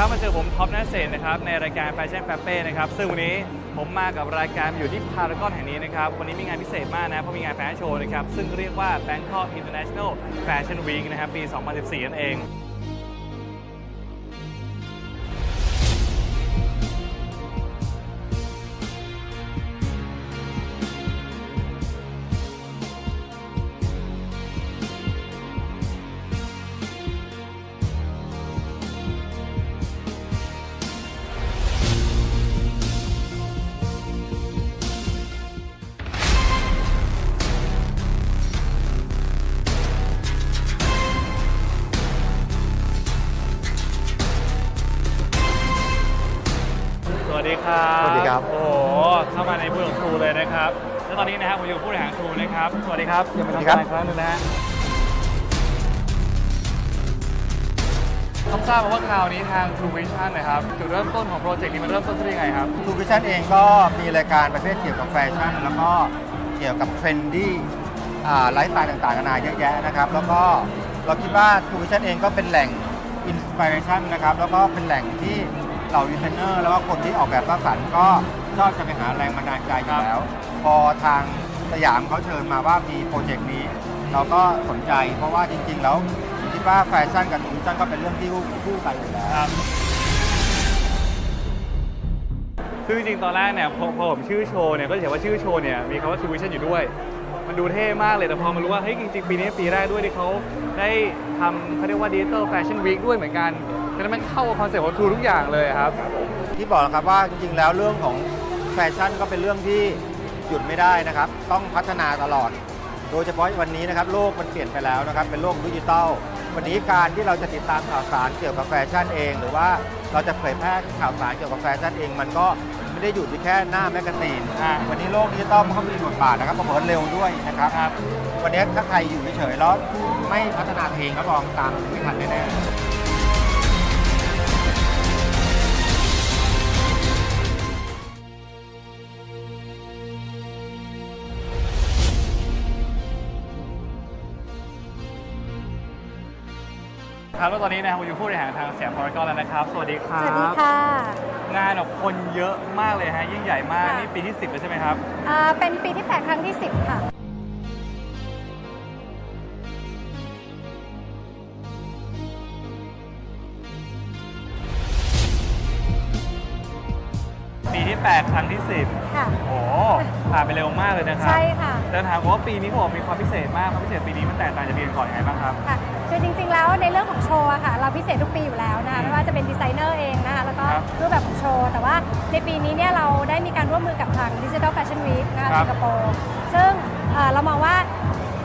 ครับมาเจอผมท็อปนัทเศษนะครับในรายการแฟชั่นแฟเป้นะครับซึ่งวันนี้ผมมากับรายการอยู่ที่พารากอนแห่งนี้นะครับวันนี้มีงานพิเศษมากนะเพราะมีงานแฟชั่นโชว์นะครับซึ่งเรียกว่า Bangkok International Fashion Week นะครับปี 2014 นั่นเอง สวัสดีครับยังเป็นทางการอีกครั้งหนึงนะฮะต้องทราบมาว่าคราวนี้ทาง True Vision นะครับจุดเริ่มต้นของโปรเจกต์นี้มันเริ่มต้นที่ยังไงครับ ทูวิชั่นเองก็มีรายการประเภทเกี่ยวกับแฟชั่น แล้วก็เกี่ยวกับเทรนดี้ไลฟ์สไตล์ต่างๆนานาเยอะแยะนะครับ แล้วก็เราคิดว่าทูวิชั่นเองก็เป็นแหล่งอินสปิเรชันนะครับ แล้วก็เป็นแหล่งที่เหล่าดีไซเนอร์แล้วก็คนที่ออกแบบสร้างสรรค์ก็ชอบจะไปหาแรงบันดาลใจอยู่แล้ว พอทาง สยามเขาเชิญมาว่ามีโปรเจกต์นี้ เราก็สนใจเพราะว่าจริง ๆ แล้วคิดว่าแฟชั่นกับทูวิชั่นก็เป็นเรื่องที่คู่กันอยู่แล้วครับซึ่งจริงๆตอนแรกเนี่ยพอพอผมชื่อโชว์เนี่ยก็จะเห็นว่าชื่อโชว์เนี่ยมีคำว่า True Vision อยู่ด้วย มันดูเท่มากเลยแต่พอมารู้ว่าเฮ้ยจริงๆ ปีนี้ปีแรกด้วยที่เขาได้ทำเขาเรียกว่า Digital Fashion Week ด้วยเหมือนกันฉะนั้นมันเข้ากับคอนเซ็ปต์ของ True ทุกอย่างเลยครับ ที่บอกนะครับว่าจริงๆ แล้วเรื่องของแฟชั่นก็เป็นเรื่องที่ หยุดไม่ได้นะครับ ต้องพัฒนาตลอด โดยเฉพาะวันนี้นะครับ โลกมันเปลี่ยนไปแล้วนะครับ เป็นโลกดิจิทัลวันนี้การที่เราจะติดตามข่าวสารเกี่ยวกับแฟชั่นเอง หรือว่าเราจะเผยแพร่ข่าวสารเกี่ยวกับแฟชั่นเอง มันก็ไม่ได้หยุดที่แค่หน้าแมกกาซีนอ่าวันนี้โลกดิจิทัลมันก็มีบทบาทนะครับเผลอๆเร็วด้วยนะครับครับวันนี้ถ้าใครอยู่เฉยๆแล้วไม่พัฒนาเพลงก็ลองตามไม่ทันแน่ๆ ครับแล้วตอนนี้นะครับผมอยู่ผู้บริหารทางสยามพารากอนแล้วนะครับ สวัสดีครับ สวัสดีค่ะงานแบบคนเยอะมากเลยฮะยิ่งใหญ่มาก ค่ะ นี่ปีที่ 10 แล้วใช่ไหมครับ อ่าเป็นปีที่ 8 ครั้งที่ 10 ค่ะ ผ่านไปเร็วมากเลยนะครับใช่ค่ะ แต่ถามว่าปีนี้ผมบอกมีความพิเศษมากความพิเศษปีนี้มันแตกต่างจากปีก่อนยังไงบ้างครับ ค่ะคือจริงๆ แล้วในเรื่องของโชว์อะค่ะ เราพิเศษทุกปีอยู่แล้วนะคะไม่ว่าจะเป็นดีไซเนอร์เองนะคะแล้วก็ครับรูปแบบของโชว์ แต่ว่าในปีนี้เนี่ยเราได้มีการร่วมมือกับทาง Digital Fashion Week นะคะครับสิงคโปร์ซึ่งเอ่อเรามองว่า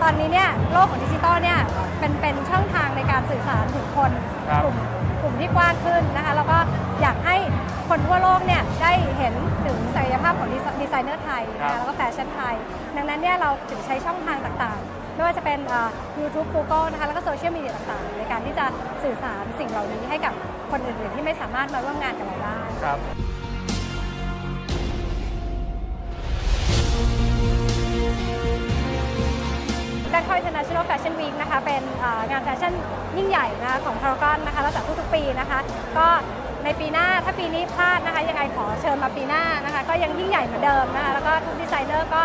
ตอนนี้เนี่ยโลกของดิจิทัลเนี่ยเป็นเป็นช่องทางในการสื่อสารถึงคนครับ กลุ่มกลุ่มที่กว้างขึ้นนะคะแล้วก็อยากให้คนทั่วโลกเนี่ยได้เห็นถึงศักยภาพ ของดีไซดีไซเนอร์ไทยนะครัคะบแล้วก็แฟชั่นไทย ดังนั้นเนี่ยเราถึงใช้ช่องทางต่างๆ ไม่ว่าจะเป็นเอ่อ YouTube Google นะคะแล้วก็โซเชียลมีเดียต่างๆ ในการที่จะสื่อสารสิ่งเหล่านี้ให้กับคนอื่นๆ ที่ไม่สามารถมาร่วมงานกับเราได้ครับแบงคอก International Fashion Week นะคะเป็นเอ่องานแฟชั่นยิ่งใหญ่นะคะของพารากอนนะคะแล้วจัดทุกๆปีนะคะ ก็ ในปีหน้าถ้าปีนี้พลาดนะคะ ยังไงขอเชิญมาปีหน้านะคะ ก็ยังยิ่งใหญ่เหมือนเดิมนะคะแล้วก็ทุกดีไซเนอร์ก็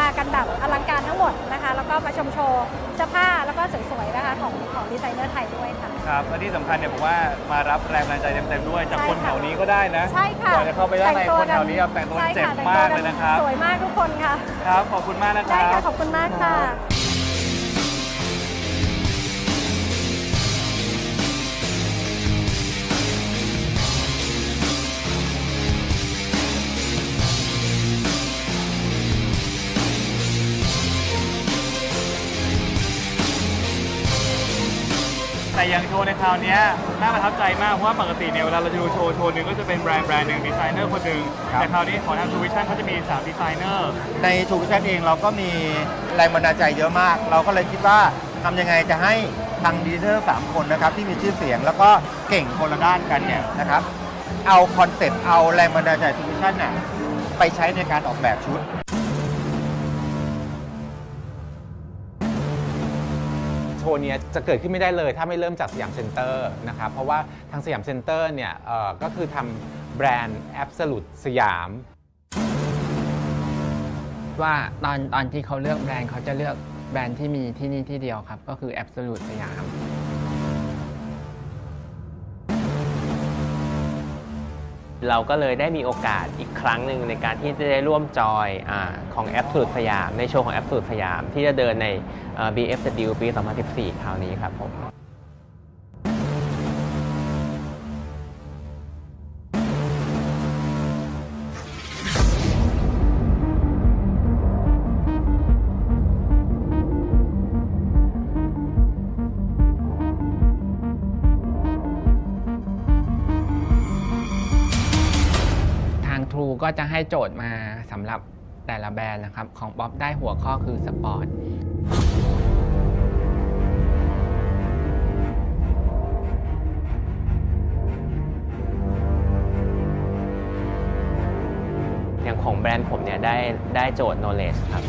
มากันแบบอลังการทั้งหมดนะคะ แล้วก็มาชมโชว์เสื้อผ้าแล้วก็สวยๆนะคะของของดีไซเนอร์ไทยด้วยค่ะ ครับและที่สำคัญเนี่ยผมว่ามารับแรงบันดาลใจเต็มๆด้วยจากใช่คนค่ะแถวนี้ก็ได้นะใช่ค่ะก่อนจะเข้าไปด้านในแต่งคนแถวนี้เอาแต่งตัวใช่เจ็บค่ะแต่งมากตัเลยนะครับ สวยมากทุกคนค่ะ ครับ ขอบคุณมากนะคได้รับค่ะ ขอบคุณมากค่ะ แต่อย่างโชว์ในคราวเนี้ยน่าประทับใจมากเพราะว่าปกติเนี่ยเวลาเราจะดูโชว์โชว์หนึ่งก็จะเป็นแบรนด์แบรนด์หนึ่งดีไซเนอร์คนหนึ่งครับ แต่คราวนี้ของทางทูวิชั่นเขาจะมี3ดีไซเนอร์ในทูวิชั่นเองเราก็มีแรงบันดาลใจเยอะมาก เราก็เลยคิดว่าทำยังไงจะให้ทางดีไซเนอร์สามคนนะครับที่มีชื่อเสียงแล้วก็เก่งคนละด้านกันเนี่ยนะครับเอาคอนเซ็ปต์เอาแรงบันดาลใจทูวิชั่นน่ะไปใช้ในการออกแบบชุด โชว์เนี้ยจะเกิดขึ้นไม่ได้เลย ถ้าไม่เริ่มจากสยามเซ็นเตอร์นะครับเพราะว่าทางสยามเซ็นเตอร์เนี่ยเอ่อก็คือทำแบรนด์ Absolute สยาม ว่าตอนตอนที่เขาเลือกแบรนด์เขาจะเลือกแบรนด์ที่มีที่นี่ที่เดียวครับ ก็คือ Absolute สยาม เราก็เลยได้มีโอกาสอีกครั้งหนึ่งในการที่จะได้ร่วมจอยอของแอปสูตรสยาม ในโชว์ของแอปสูตรสยาม ที่จะเดินใน BFW ปี 2014 คราวนี้ครับผม ก็จะให้โจทย์มาสำหรับแต่ละแบรนด์นะครับ ของป๊อปได้หัวข้อคือสปอร์ตอย่างของแบรนด์ผมเนี่ยได้ได้โจทย์ knowledge ครับ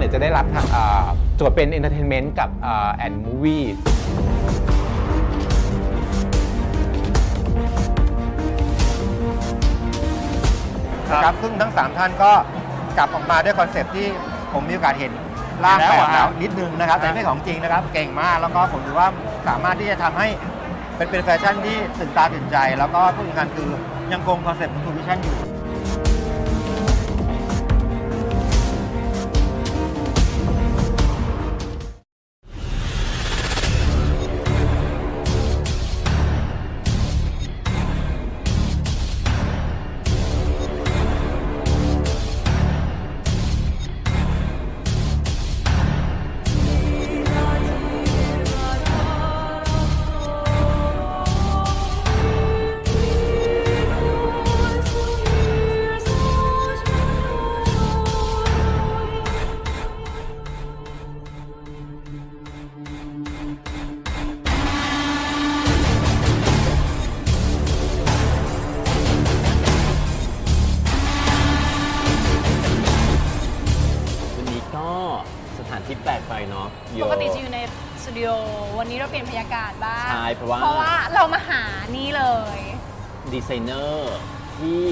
เนี่ยจะได้รับทางเอ่อโจทย์เป็น Entertainment กับเอ่อ and Movie นะครับซึ่งทั้ง 3 ท่านก็กลับออกมาด้วยคอนเซปต์ที่ผมมีโอกาสเห็นร่างแล้วแบเหรบอแล้วฮะนิดนึงนะครับ แต่ไม่ของจริงนะครับ เก่งมากแล้วก็ผมถือว่าสามารถที่จะทำให้เป็นเป็นแฟชั่นที่ตื่นตาตื่นใจ แล้วก็ที่สำคัญคือยังคงคอนเซปต์ของทูวิชั่นอยู่ ดิโอ วันนี้เราเปลี่ยนบรรยากาศบ้างใช่เพราะว่าเพราะว่า เรามาหานี่เลย ดีไซเนอร์ที่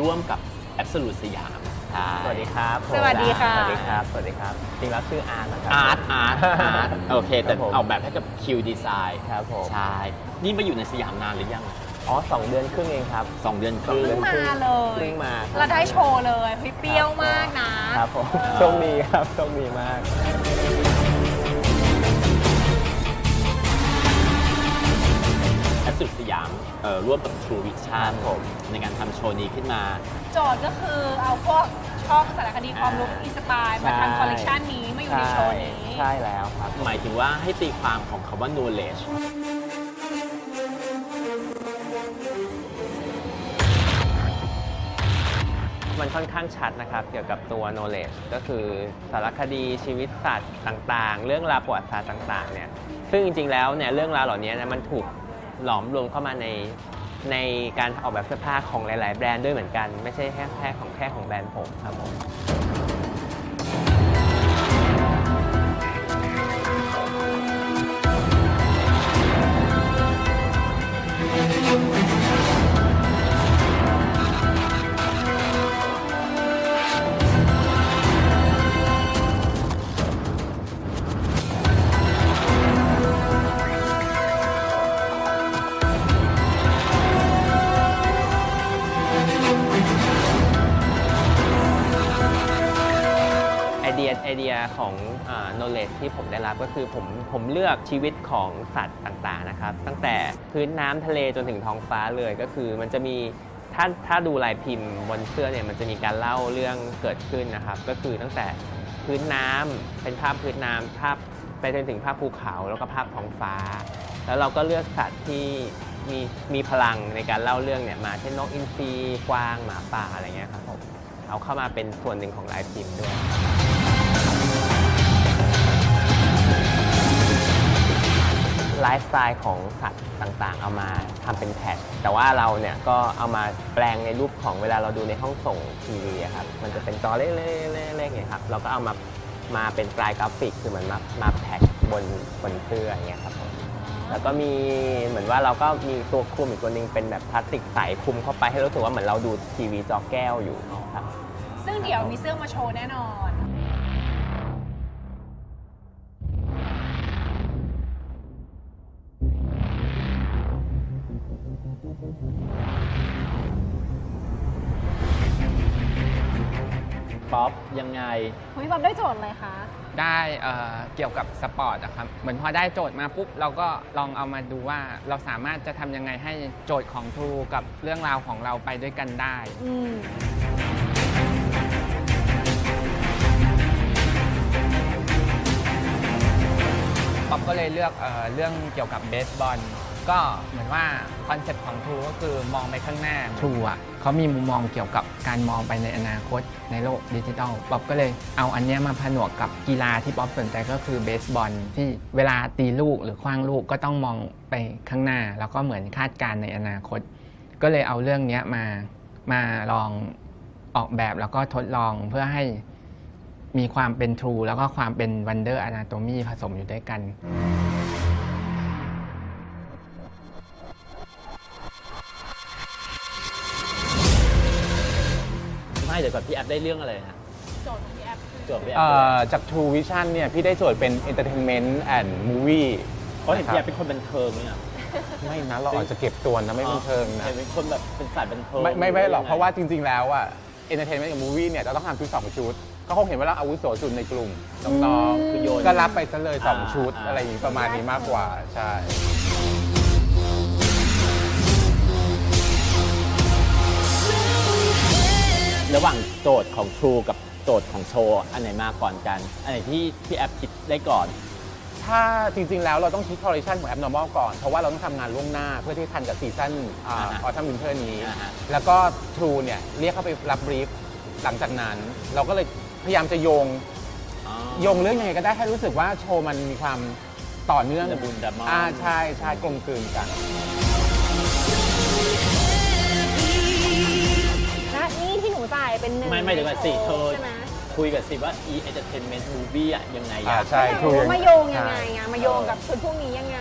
ร่วมกับ Absolute สยาม สวัสดีครับสวัสดีค่ะ สวัสดีครับ สวัสดีครับ จริงแล้วชื่ออาร์ตนะครับ อาร์ตอาร์ตอาร์ตโอเค แต่ออกแบบให้กับ Q Design ครับผม ใช่ นี่มาอยู่ในสยามนานหรือยัง อ๋อสองเดือนครึ่งเองครับสองเดือนครึ่ง เพิ่งมาเลยเพิ่งมาครับ เราได้โชว์เลยเฮ้ยเปรี้ยวมากนะครับผม โชคดีครับ โชคดีมากแสุดสยามเอ่อร่วมกับ True Vision ผมในการทำโชว์นี้ขึ้นมา โจทย์ก็คือเอาพวกช่องสารคดีความรู้อินสปายมาทำคอลเลกชันนี้มาอยู่ในโชว์นี้ ใช่แล้วครับ หมายถึงว่าให้ตีความของคำว่า knowledge มันค่อนข้างชัดนะครับ เกี่ยวกับตัว knowledge ก็คือสารคดีชีวิตสัตว์ต่างๆ เรื่องราวประวัติศาสตร์ต่างๆเนี่ยซึ่งจริงๆแล้วเนี่ยเรื่องราวเหล่านี้นะมันถูก หลอมรวมเข้ามาในในการออกแบบเสื้อผ้าของหลาย ๆ แบรนด์ด้วยเหมือนกัน ไม่ใช่แค่แค่ของแค่ของแบรนด์ผมครับผม ยไอเดียของอ knowledge ที่ผมได้รับก็คือผมผมเลือกชีวิตของสัตว์ต่างๆนะครับ ตั้งแต่พื้นน้ำทะเลจนถึงท้องฟ้าเลยก็คือมันจะมีถ้าถ้าดูลายพิมพ์บนเสื้อเนี่ยมันจะมีการเล่าเรื่องเกิดขึ้นนะครับ ก็คือตั้งแต่พื้นน้ำเป็นภาพพื้นน้ำภาพไปจนถึงภาพภูเขาแล้วก็ภาพท้องฟ้า แล้วเราก็เลือกสัตว์ที่มีมีพลังในการเล่าเรื่องเนี่ยมาเช่นนกอินทรีกวางหมาป่าอะไรเงี้ยครับผมเอาเข้ามาเป็นส่วนหนึ่งของลายพิมพ์ด้วย ไลฟ์สไตล์ของสัตว์ต่างๆ เอามาทำเป็นแท็กแต่ว่าเราเนี่ยก็เอามาแปลงในรูปของเวลาเราดูในห้องส่งทีวีอะครับ มันจะเป็นจอเล็กๆๆๆเนี่ยครับ เราก็เอามามาเป็นกลายกราฟิกคือเหมือนมามาแท็กบนบนเสื้ออย่างเงี้ยครับผมแล้วก็มีเหมือนว่าเราก็มีตัวคลุมอีกตัวหนึงเป็นแบบพลาสติกใสคลุมเข้าไปให้รู้สึกว่าเหมือนเราดูทีวีจอแก้วอยู่ครับ ซึ่งเดี๋ยวมีเสื้อมาโชว์แน่นอน ไง คุณพี่ป๊อปได้โจทย์อะไรคะ ได้เอ่อเกี่ยวกับสปอร์ตอะครับ เหมือนพอได้โจทย์มาปุ๊บเราก็ลองเอามาดูว่าเราสามารถจะทำยังไงให้โจทย์ของ True กับเรื่องราวของเราไปด้วยกันได้ อืม ป๊อปก็เลยเลือกเออเรื่องเกี่ยวกับเบสบอล ก็เหมือนว่าคอนเซ็ปต์ของ True ก็คือมองไปข้างหน้า True อะเขามีมุมมองเกี่ยวกับการมองไปในอนาคตในโลกดิจิทัลป๊อปก็เลยเอาอันเนี้ยมาผนวกกับกีฬาที่ป๊อปสนใจก็คือเบสบอลที่เวลาตีลูกหรือคว้างลูกก็ต้องมองไปข้างหน้า แล้วก็เหมือนคาดการณ์ในอนาคต ก็เลยเอาเรื่องเนี้ยมามาลองออกแบบแล้วก็ทดลองเพื่อให้มีความเป็น True แล้วก็ความเป็น Wonder Anatomy ผสมอยู่ด้วยกัน เดี๋ยวก่อนพี่แอปได้เรื่องอะไรฮะโจทย์ของพี่แอปคือโจทย์พี่แอปเอ่คืออะไรอจาก True Vision เนี่ยพี่ได้โจทย์เป็น Entertainment and Movie เพราะเห็นพี่แอปเป็นคนบันเทิงเนี่ยไม่นะเราอาจจะเก็บตัวนะไม่บันเทิงนะเห็นเป็นคนแบบเป็นสายบันเทิงไม่ไม่ไม่หรอกยังงเพราะว่าจริง ๆ แล้วอะ Entertainment กับ Movie เนี่ยจะต้องทำชุด2ชุดก็คงเห็นว่าเราอาวุโสสุดในกลุ่มน้องคือโยนๆก็รับไปซะเลยอ่า2ชุดอ่าอะไรอย่างนี้ประมาณนี้มากกว่าใช่ ระหว่างโจทย์ของ True กับโจทย์ของโชว์อันไหนมาก่อนกัน อันไหนที่พี่แอปคิดได้ก่อน ถ้าจริง ๆ แล้วเราต้องคิด correlation ของ abnormal ก่อน เพราะว่าเราต้องทำงานล่วงหน้าเพื่อที่ทันกับซีซั่นออ่าฮะอทัมวินเทอร์นี้ อ่าฮะ แล้วก็ True เนี่ยเรียกเข้าไปรับบรีฟหลังจากนั้น เราก็เลยพยายามจะโยงอ๋อ โยงเรื่องยังไงก็ได้ให้รู้สึกว่าโชว์มันมีความต่อเนื่องระบุญระม่อม อ่าใช่ใช่กลมกลืนกัน เป็นหนึ่งไม่ไม่เดี๋ยวก่อนสิเธอ ใช่ไหมคุยกับสิว่า e entertainment movie อะยังไงอ่าอะ ใช่อยาก True รู้ว่ามาโยงยังไงใช่อะมาโยงกับชุดพวกนี้ยังไง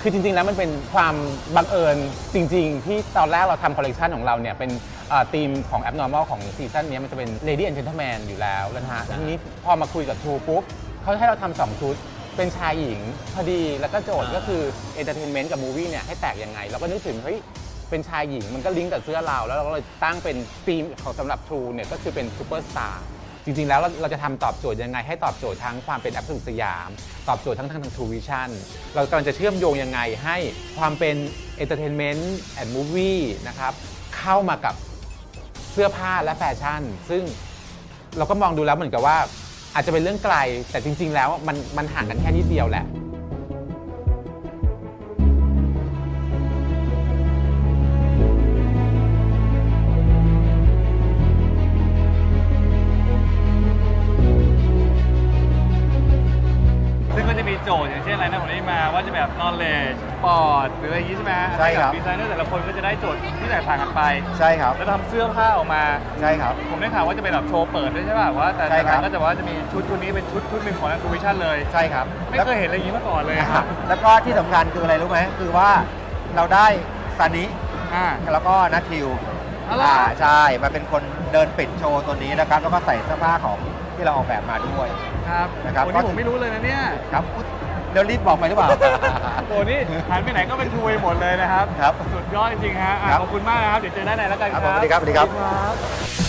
คือจริงๆ แล้วมันเป็นความบังเอิญจริง ๆ ที่ตอนแรกเราทำคอลเลกชันของเราเนี่ย เป็นธีมของ abnormal ของซีซั่นนี้มันจะเป็น lady and gentleman อยู่แล้วนะฮะอ่าทีนี้พอมาคุยกับ True ปุ๊บเขาให้เราทำสองชุด เป็นชายหญิงพอดีแล้วก็โจทย์ก็คือ entertainment กับ movie เนี่ย ให้แตกยังไง เราก็นึกถึง เฮ้ย เป็นชายหญิงมันก็ลิงก์กับเสื้อเรา แล้วเราก็เลยตั้งเป็นธีมของสำหรับ True เนี่ยก็คือเป็นซูเปอร์สตาร์จริง ๆ แล้วเราเราจะทำตอบโจทย์ยังไง ให้ตอบโจทย์ทั้งความเป็นแอ s ส u t e สยาม ตอบโจทย์ทั้งทางทาง True Vision เรากำลังจะเชื่อมโยงยังไงให้ความเป็น Entertainment and Movie นะครับเข้ามากับเสื้อผ้าและแฟชั่น ซึ่งเราก็มองดูแล้วเหมือนกับว่าอาจจะเป็นเรื่องไกลแต่จริง ๆ แล้วมันมันห่างกันแค่นิดเดียวแหละ โจทย์อย่างเช่นอะไรนะผมได้มาว่าจะแบบ knowledge sport หรืออะไรอย่างงี้ใช่ไหมฮะใช่ครับ ดีไซเนอร์แต่ละคนก็จะได้โจทย์ที่แตกต่างกันไป ใช่ครับ แล้วทำเสื้อผ้าออกมา ใช่ครับ ผมได้ข่าวว่าจะเป็นแบบโชว์เปิดด้วยใช่ป่ะว่าแต่ใช่ครับแต่ละก็จะว่าจะมีชุดชุดนี้เป็นชุดชุดหนึ่งของทางทูวิชั่นเลย ใช่ครับ ไม่เคยเห็นอะไรอย่างนี้มาก่อนเลยแล้วครับแล้วก็ที่สำคัญคืออะไรรู้ไหมคือว่าเราได้ซานิอ่า แล้วก็นัททิวอ๋อเหรออ่าใช่มาเป็นคนเดินปิดโชว์ตัวนี้นะครับ แล้วก็ใส่เสื้อผ้าของ ที่เราออกแบบมาด้วยครับนะครับโอ้ก็นี่ผมไม่รู้เลยนะเนี่ยครับอุ๊ยเดี๋ยวรีบบอกไปหรือเปล่า โอ้นี่หันไปไหนก็เป็นทูเวย์หมดเลยนะครับ ครับ สุดยอดจริงๆฮะอะครับ ขอบคุณมากนะครับ เดี๋ยวเจอได้านในแล้วกันครับคผมรับ สวัสดีครับสวัสดีครับครับ